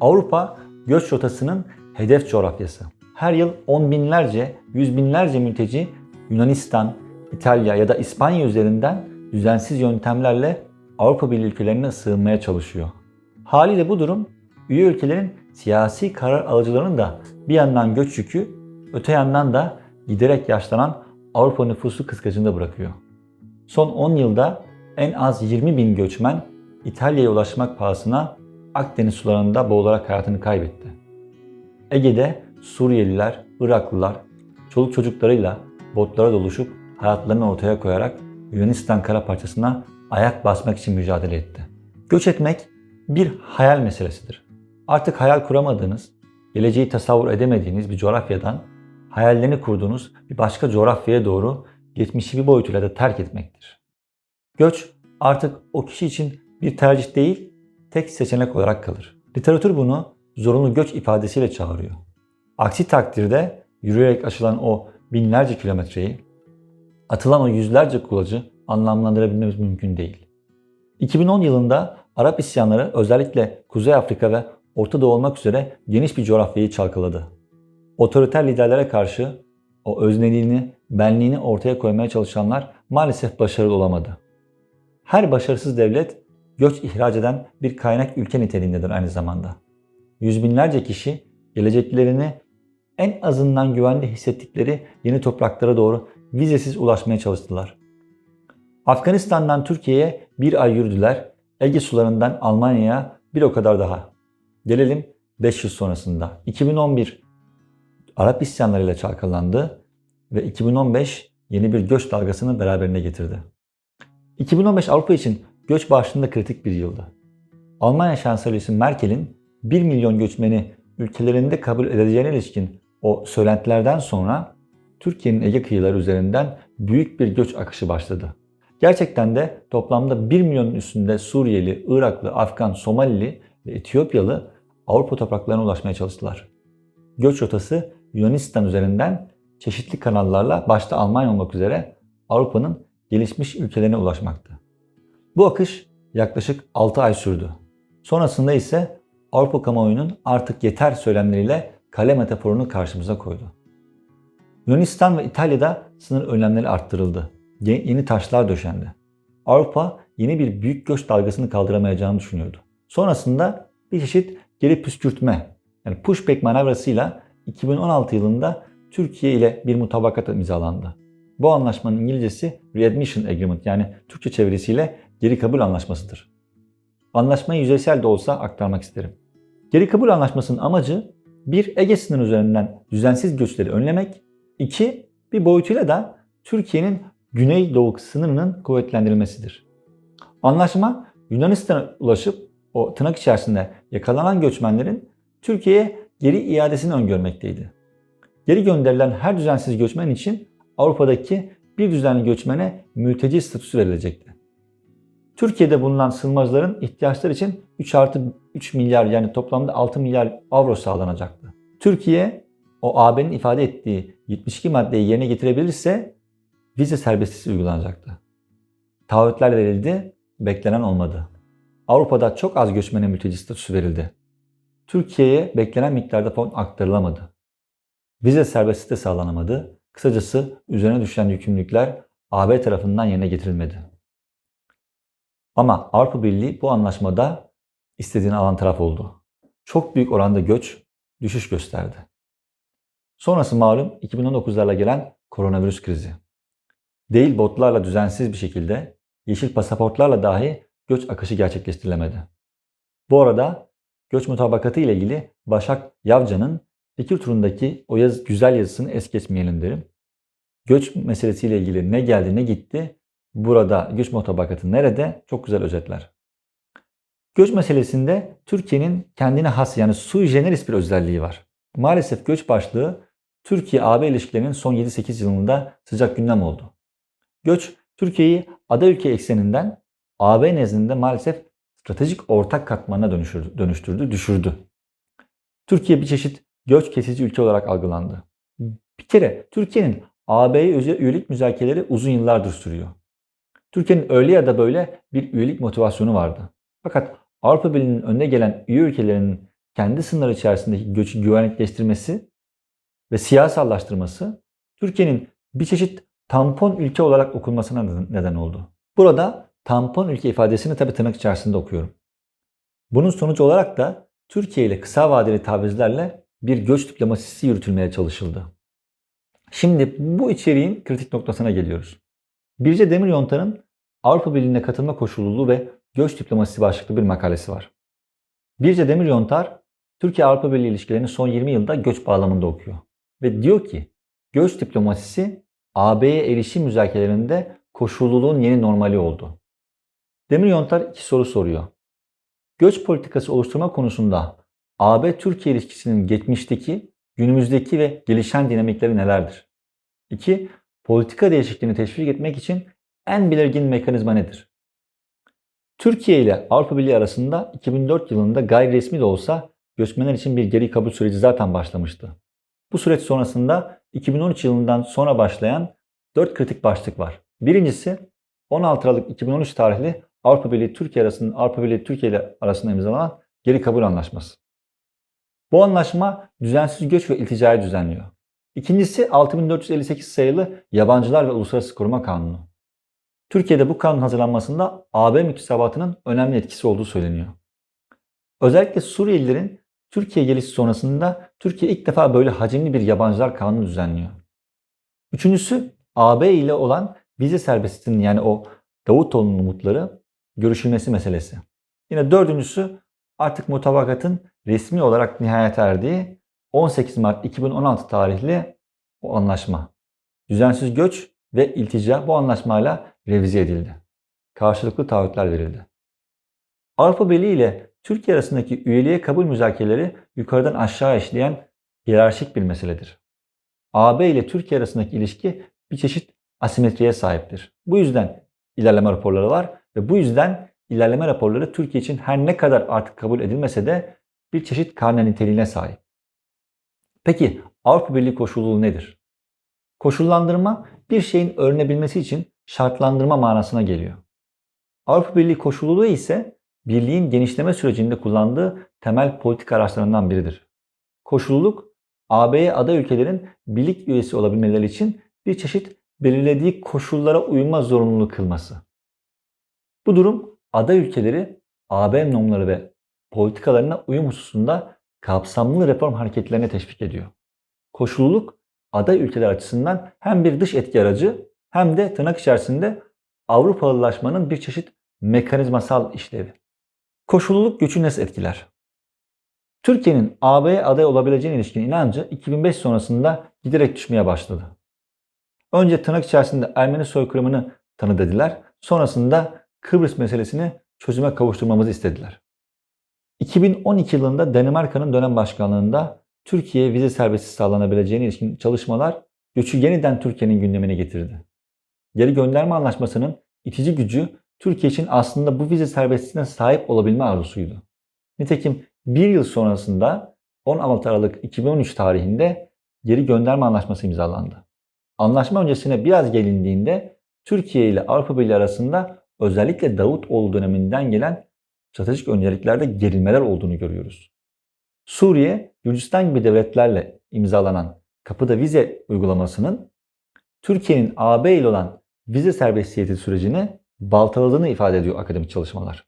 Avrupa göç rotasının hedef coğrafyası. Her yıl on binlerce, yüz binlerce mülteci Yunanistan, İtalya ya da İspanya üzerinden düzensiz yöntemlerle Avrupa Birliği ülkelerine sığınmaya çalışıyor. Haliyle bu durum üye ülkelerin siyasi karar alıcılarının da bir yandan göç yükü, öte yandan da giderek yaşlanan Avrupa nüfusu kıskacında bırakıyor. Son 10 yılda en az 20 bin göçmen İtalya'ya ulaşmak pahasına Akdeniz sularında boğularak hayatını kaybetti. Ege'de Suriyeliler, Iraklılar, çoluk çocuklarıyla botlara doluşup hayatlarını ortaya koyarak Yunanistan kara parçasına ayak basmak için mücadele etti. Göç etmek bir hayal meselesidir. Artık hayal kuramadığınız, geleceği tasavvur edemediğiniz bir coğrafyadan hayallerini kurduğunuz bir başka coğrafyaya doğru geçmişi bir boyutuyla da terk etmektir. Göç artık o kişi için bir tercih değil, tek seçenek olarak kalır. Literatür bunu zorunlu göç ifadesiyle çağırıyor. Aksi takdirde yürüyerek aşılan o binlerce kilometreyi, atılan o yüzlerce kulacı anlamlandırabilmemiz mümkün değil. 2010 yılında Arap isyanları özellikle Kuzey Afrika ve Orta Doğu olmak üzere geniş bir coğrafyayı çalkaladı. Otoriter liderlere karşı o özneliğini, benliğini ortaya koymaya çalışanlar maalesef başarılı olamadı. Her başarısız devlet göç ihraç eden bir kaynak ülke niteliğindedir aynı zamanda. Yüz binlerce kişi geleceklerini en azından güvende hissettikleri yeni topraklara doğru vizesiz ulaşmaya çalıştılar. Afganistan'dan Türkiye'ye bir ay yürüdüler, Ege sularından Almanya'ya bir o kadar daha. Gelelim 5 yıl sonrasında. 2011 Arap isyanlarıyla çalkalandı ve 2015 yeni bir göç dalgasını beraberine getirdi. 2015 Avrupa için göç başlığında kritik bir yıldı. Almanya Şansölyesi Merkel'in 1 milyon göçmeni ülkelerinde kabul edeceğine ilişkin o söylentilerden sonra Türkiye'nin Ege kıyıları üzerinden büyük bir göç akışı başladı. Gerçekten de toplamda 1 milyonun üstünde Suriyeli, Iraklı, Afgan, Somalili ve Etiyopyalı Avrupa topraklarına ulaşmaya çalıştılar. Göç rotası Yunanistan üzerinden çeşitli kanallarla başta Almanya olmak üzere Avrupa'nın gelişmiş ülkelerine ulaşmaktı. Bu akış yaklaşık 6 ay sürdü. Sonrasında ise Avrupa kamuoyunun artık yeter söylemleriyle kale metaforunu karşımıza koydu. Yunanistan ve İtalya'da sınır önlemleri arttırıldı. Yeni taşlar döşendi. Avrupa yeni bir büyük göç dalgasını kaldıramayacağını düşünüyordu. Sonrasında bir çeşit geri püskürtme yani pushback manevrasıyla 2016 yılında Türkiye ile bir mutabakat imzalandı. Bu anlaşmanın İngilizcesi Readmission Agreement yani Türkçe çevirisiyle geri kabul anlaşmasıdır. Anlaşmayı yüzeysel de olsa aktarmak isterim. Geri kabul anlaşmasının amacı bir Ege sınırı üzerinden düzensiz göçleri önlemek, iki bir boyutuyla da Türkiye'nin güneydoğu sınırının kuvvetlendirilmesidir. Anlaşma Yunanistan'a ulaşıp o tırnak içerisinde yakalanan göçmenlerin Türkiye'ye geri iadesini öngörmekteydi. Geri gönderilen her düzensiz göçmen için Avrupa'daki bir düzenli göçmene mülteci statüsü verilecekti. Türkiye'de bulunan sığınmacıların ihtiyaçları için 3 artı 3 milyar yani toplamda 6 milyar avro sağlanacaktı. Türkiye o AB'nin ifade ettiği 72 maddeyi yerine getirebilirse vize serbestisi uygulanacaktı. Taahhütler verildi, beklenen olmadı. Avrupa'da çok az göçmene mülteci statüsü verildi. Türkiye'ye beklenen miktarda fon aktarılamadı. Vize serbestisi de sağlanamadı. Kısacası üzerine düşen yükümlülükler AB tarafından yerine getirilmedi. Ama Avrupa Birliği bu anlaşmada istediğini alan taraf oldu. Çok büyük oranda göç düşüş gösterdi. Sonrası malum 2019'larla gelen koronavirüs krizi. Değil botlarla düzensiz bir şekilde yeşil pasaportlarla dahi göç akışı gerçekleştirilemedi. Bu arada göç mutabakatı ile ilgili Başak Yavca'nın fikir turundaki o yaz, güzel yazısını es geçmeyelim derim. Göç meselesiyle ilgili ne geldi ne gitti, burada göç mutabakatı nerede çok güzel özetler. Göç meselesinde Türkiye'nin kendine has yani sui generis bir özelliği var. Maalesef göç başlığı Türkiye-AB ilişkilerinin son 7-8 yılında sıcak gündem oldu. Göç Türkiye'yi ada ülke ekseninden AB nezdinde maalesef stratejik ortak katmanına dönüştürdü, dönüştürdü, düşürdü. Türkiye bir çeşit göç kesici ülke olarak algılandı. Bir kere Türkiye'nin AB'ye üyelik müzakereleri uzun yıllardır sürüyor. Türkiye'nin öyle ya da böyle bir üyelik motivasyonu vardı. Fakat Avrupa Birliği'nin önüne gelen üye ülkelerinin kendi sınırları içerisindeki göçü güvenlikleştirmesi ve siyasallaştırması Türkiye'nin bir çeşit tampon ülke olarak okunmasına neden oldu. Burada tampon ülke ifadesini tabii tırnak içerisinde okuyorum. Bunun sonucu olarak da Türkiye ile kısa vadeli tavizlerle bir göç diplomasisi yürütülmeye çalışıldı. Şimdi bu içeriğin kritik noktasına geliyoruz. Birce Demir Yontan'ın Avrupa Birliği'ne katılma koşulluluğu ve göç diplomasisi başlıklı bir makalesi var. Birce Demir Yontar, Türkiye-Avrupa Birliği ilişkilerini son 20 yılda göç bağlamında okuyor. Ve diyor ki, göç diplomasisi AB'ye erişim müzakerelerinde koşulluluğun yeni normali oldu. Demir Yontar iki soru soruyor. Göç politikası oluşturma konusunda AB-Türkiye ilişkisinin geçmişteki, günümüzdeki ve gelişen dinamikleri nelerdir? 2. Politika değişikliğini teşvik etmek için en belirgin mekanizma nedir? Türkiye ile Avrupa Birliği arasında 2004 yılında gayri resmi de olsa göçmenler için bir geri kabul süreci zaten başlamıştı. Bu süreç sonrasında 2013 yılından sonra başlayan 4 kritik başlık var. Birincisi 16 Aralık 2013 tarihli Avrupa Birliği Türkiye arasında Avrupa Birliği Türkiye ile arasında imzalanan geri kabul anlaşması. Bu anlaşma düzensiz göç ve ilticayı düzenliyor. İkincisi 6458 sayılı Yabancılar ve Uluslararası Koruma Kanunu. Türkiye'de bu kanun hazırlanmasında AB müktesebatının önemli etkisi olduğu söyleniyor. Özellikle Suriyelilerin Türkiye gelişi sonrasında Türkiye ilk defa böyle hacimli bir yabancılar kanunu düzenliyor. Üçüncüsü AB ile olan vize serbestliğinin yani o Davutoğlu'nun umutları görüşülmesi meselesi. Yine dördüncüsü artık mutabakatın resmi olarak nihayet erdiği 18 Mart 2016 tarihli o anlaşma. Düzensiz göç ve iltica bu anlaşmayla revize edildi. Karşılıklı taahhütler verildi. Avrupa Birliği ile Türkiye arasındaki üyeliğe kabul müzakereleri yukarıdan aşağı işleyen hiyerarşik bir meseledir. AB ile Türkiye arasındaki ilişki bir çeşit asimetriye sahiptir. Bu yüzden ilerleme raporları var ve bu yüzden ilerleme raporları Türkiye için her ne kadar artık kabul edilmese de bir çeşit karne niteliğine sahip. Peki Avrupa Birliği koşulluluğu nedir? Koşullandırma bir şeyin öğrenebilmesi için şartlandırma manasına geliyor. Avrupa Birliği koşulluluğu ise birliğin genişleme sürecinde kullandığı temel politik araçlarından biridir. Koşulluluk, AB'ye aday ülkelerin birlik üyesi olabilmeleri için bir çeşit belirlediği koşullara uyma zorunluluğu kılması. Bu durum aday ülkeleri AB normları ve politikalarına uyum hususunda kapsamlı reform hareketlerine teşvik ediyor. Koşulluluk aday ülkeler açısından hem bir dış etki aracı hem de tırnak içerisinde Avrupalılaşmanın bir çeşit mekanizmasal işlevi. Koşulluluk göçü nasıl etkiler? Türkiye'nin AB'ye aday olabileceğine ilişkin inancı 2005 sonrasında giderek düşmeye başladı. Önce tırnak içerisinde Ermeni soykırımını tanı dediler. Sonrasında Kıbrıs meselesini çözüme kavuşturmamızı istediler. 2012 yılında Danimarka'nın dönem başkanlığında Türkiye'ye vize serbestisi sağlanabileceğine ilişkin çalışmalar göçü yeniden Türkiye'nin gündemine getirdi. Geri gönderme anlaşmasının itici gücü Türkiye için aslında bu vize serbestisine sahip olabilme arzusuydu. Nitekim bir yıl sonrasında 16 Aralık 2013 tarihinde geri gönderme anlaşması imzalandı. Anlaşma öncesine biraz gelindiğinde Türkiye ile Avrupa Birliği arasında özellikle Davutoğlu döneminden gelen stratejik önceliklerde gerilmeler olduğunu görüyoruz. Suriye, Gürcistan gibi devletlerle imzalanan kapıda vize uygulamasının Türkiye'nin AB ile olan vize serbestiyeti sürecini baltaladığını ifade ediyor akademik çalışmalar.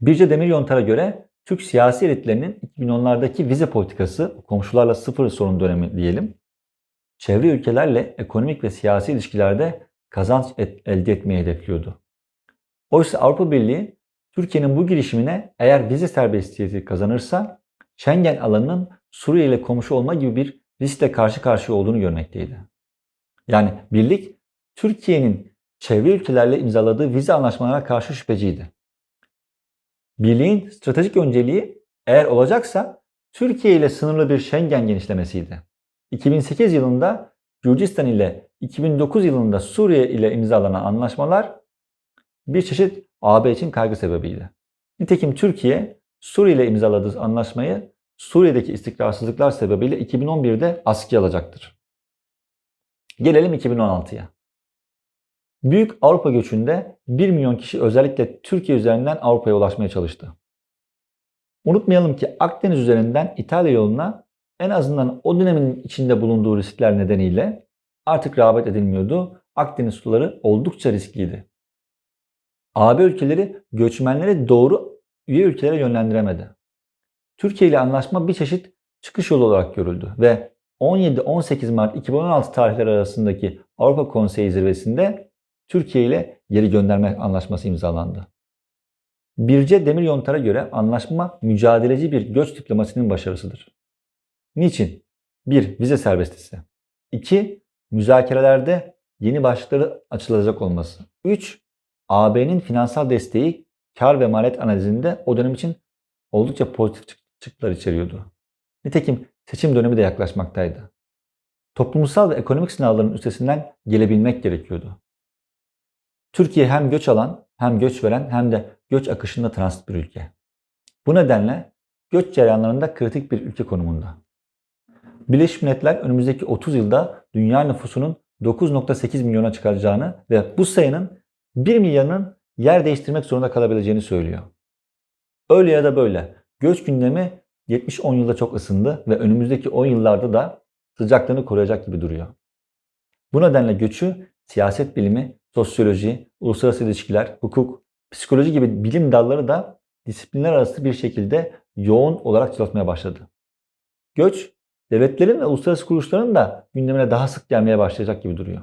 Birce Demir Yontar'a göre Türk siyasi elitlerinin 2010'lardaki vize politikası, komşularla sıfır sorun dönemi diyelim, çevre ülkelerle ekonomik ve siyasi ilişkilerde kazanç et, elde etmeyi hedefliyordu. Oysa Avrupa Birliği Türkiye'nin bu girişimine eğer vize serbestiyeti kazanırsa Schengen alanının Suriye ile komşu olma gibi bir riskle karşı karşıya olduğunu görmekteydi. Yani birlik Türkiye'nin çevre ülkelerle imzaladığı vize anlaşmalarına karşı şüpheciydi. Birliğin stratejik önceliği eğer olacaksa Türkiye ile sınırlı bir Schengen genişlemesiydi. 2008 yılında Gürcistan ile 2009 yılında Suriye ile imzalanan anlaşmalar bir çeşit AB için kaygı sebebiydi. Nitekim Türkiye Suriye ile imzaladığı anlaşmayı Suriye'deki istikrarsızlıklar sebebiyle 2011'de askıya alacaktır. Gelelim 2016'ya. Büyük Avrupa göçünde 1 milyon kişi özellikle Türkiye üzerinden Avrupa'ya ulaşmaya çalıştı. Unutmayalım ki Akdeniz üzerinden İtalya yoluna en azından o dönemin içinde bulunduğu riskler nedeniyle artık rağbet edilmiyordu. Akdeniz suları oldukça riskliydi. AB ülkeleri göçmenleri doğru üye ülkelere yönlendiremedi. Türkiye ile anlaşma bir çeşit çıkış yolu olarak görüldü ve 17-18 Mart 2016 tarihleri arasındaki Avrupa Konseyi zirvesinde Türkiye ile geri gönderme anlaşması imzalandı. Birce Demiryontar'a göre anlaşma mücadeleci bir göç diplomasinin başarısıdır. Niçin? 1. Vize serbestisi. 2. Müzakerelerde yeni başlıkları açılacak olması. 3. AB'nin finansal desteği kar ve maliyet analizinde o dönem için oldukça pozitif çıktılar içeriyordu. Nitekim seçim dönemi de yaklaşmaktaydı. Toplumsal ve ekonomik sınavların üstesinden gelebilmek gerekiyordu. Türkiye hem göç alan, hem göç veren hem de göç akışında transit bir ülke. Bu nedenle göç cereyanlarında kritik bir ülke konumunda. Birleşmiş Milletler önümüzdeki 30 yılda dünya nüfusunun 9.8 milyona çıkaracağını ve bu sayının 1 milyonun yer değiştirmek zorunda kalabileceğini söylüyor. Öyle ya da böyle göç gündemi 70-10 yılda çok ısındı ve önümüzdeki 10 yıllarda da sıcaklığını koruyacak gibi duruyor. Bu nedenle göçü siyaset bilimi, sosyoloji, uluslararası ilişkiler, hukuk, psikoloji gibi bilim dalları da disiplinler arası bir şekilde yoğun olarak çalışmaya başladı. Göç, devletlerin ve uluslararası kuruluşların da gündemine daha sık gelmeye başlayacak gibi duruyor.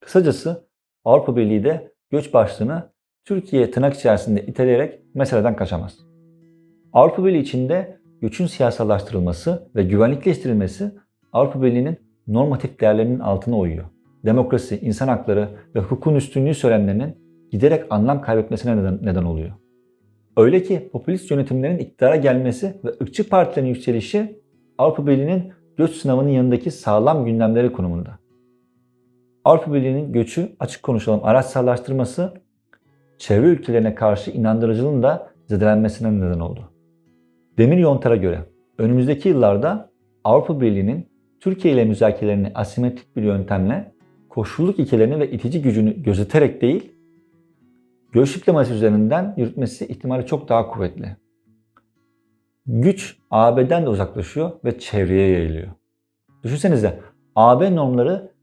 Kısacası Avrupa Birliği de göç başlığını Türkiye tırnak içerisinde iteleyerek meseleden kaçamaz. Avrupa Birliği içinde göçün siyasallaştırılması ve güvenlikleştirilmesi Avrupa Birliği'nin normatif değerlerinin altına uyuyor. Demokrasi, insan hakları ve hukukun üstünlüğü söylemlerinin giderek anlam kaybetmesine neden, neden oluyor. Öyle ki popülist yönetimlerin iktidara gelmesi ve ırkçı partilerin yükselişi Avrupa Birliği'nin göç sınavının yanındaki sağlam gündemleri konumunda. Avrupa Birliği'nin göçü açık konuşalım araçsallaştırması çevre ülkelerine karşı inandırıcılığın da zedelenmesine neden oldu. Demir Yontar'a göre önümüzdeki yıllarda Avrupa Birliği'nin Türkiye ile müzakerelerini asimetrik bir yöntemle koşulluk ilkelerini ve itici gücünü gözeterek değil, göç diplomasisi üzerinden yürütmesi ihtimali çok daha kuvvetli. Güç AB'den de uzaklaşıyor ve çevreye yayılıyor. Düşünsenize AB normları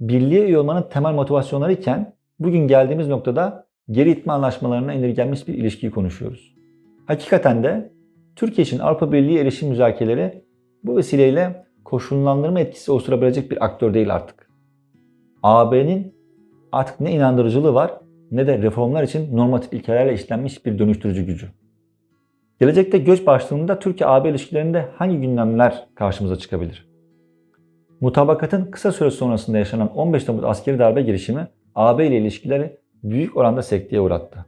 birliğe üye olmanın temel motivasyonları iken bugün geldiğimiz noktada geri itme anlaşmalarına indirgenmiş bir ilişkiyi konuşuyoruz. Hakikaten de Türkiye için Avrupa Birliği erişim müzakereleri bu vesileyle koşullandırma etkisi oluşturabilecek bir aktör değil artık. AB'nin artık ne inandırıcılığı var ne de reformlar için normatif ilkelerle işlenmiş bir dönüştürücü gücü. Gelecekte göç başlığında Türkiye-AB ilişkilerinde hangi gündemler karşımıza çıkabilir? Mutabakatın kısa süre sonrasında yaşanan 15 Temmuz askeri darbe girişimi AB ile ilişkileri büyük oranda sekteye uğrattı.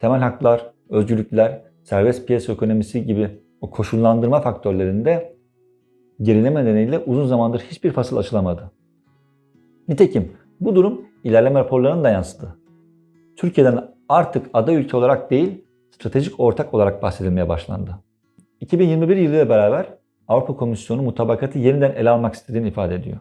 Temel haklar, özgürlükler, serbest piyasa ekonomisi gibi o koşullandırma faktörlerinde gerileme nedeniyle uzun zamandır hiçbir fasıl açılamadı. Nitekim bu durum ilerleme raporlarını da yansıdı. Türkiye'den artık aday ülke olarak değil, stratejik ortak olarak bahsedilmeye başlandı. 2021 yılıyla beraber Avrupa Komisyonu mutabakatı yeniden ele almak istediğini ifade ediyor.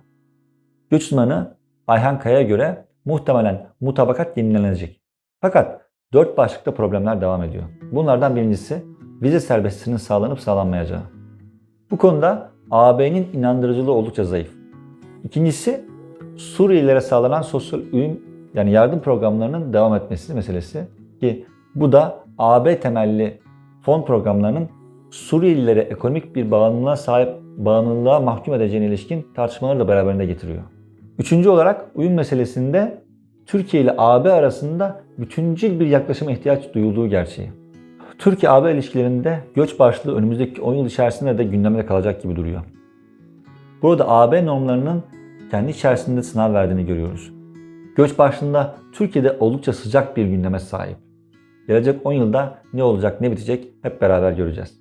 Güç uzmanı Ayhan Kaya'ya göre muhtemelen mutabakat yenilenecek. Fakat dört başlıkta problemler devam ediyor. Bunlardan birincisi vize serbestliğinin sağlanıp sağlanmayacağı. Bu konuda AB'nin inandırıcılığı oldukça zayıf. İkincisi Suriyelilere sağlanan sosyal uyum yani yardım programlarının devam etmesi meselesi ki bu da AB temelli fon programlarının Suriyelilere ekonomik bir bağımlılığa sahip bağımlılığa mahkum edeceğine ilişkin tartışmaları da beraberinde getiriyor. Üçüncü olarak uyum meselesinde Türkiye ile AB arasında bütüncül bir yaklaşıma ihtiyaç duyulduğu gerçeği. Türkiye-AB ilişkilerinde göç başlığı önümüzdeki 10 yıl içerisinde de gündemde kalacak gibi duruyor. Burada AB normlarının kendi içerisinde sınav verdiğini görüyoruz. Göç başlığında Türkiye'de oldukça sıcak bir gündeme sahip. Gelecek 10 yılda ne olacak ne bitecek hep beraber göreceğiz.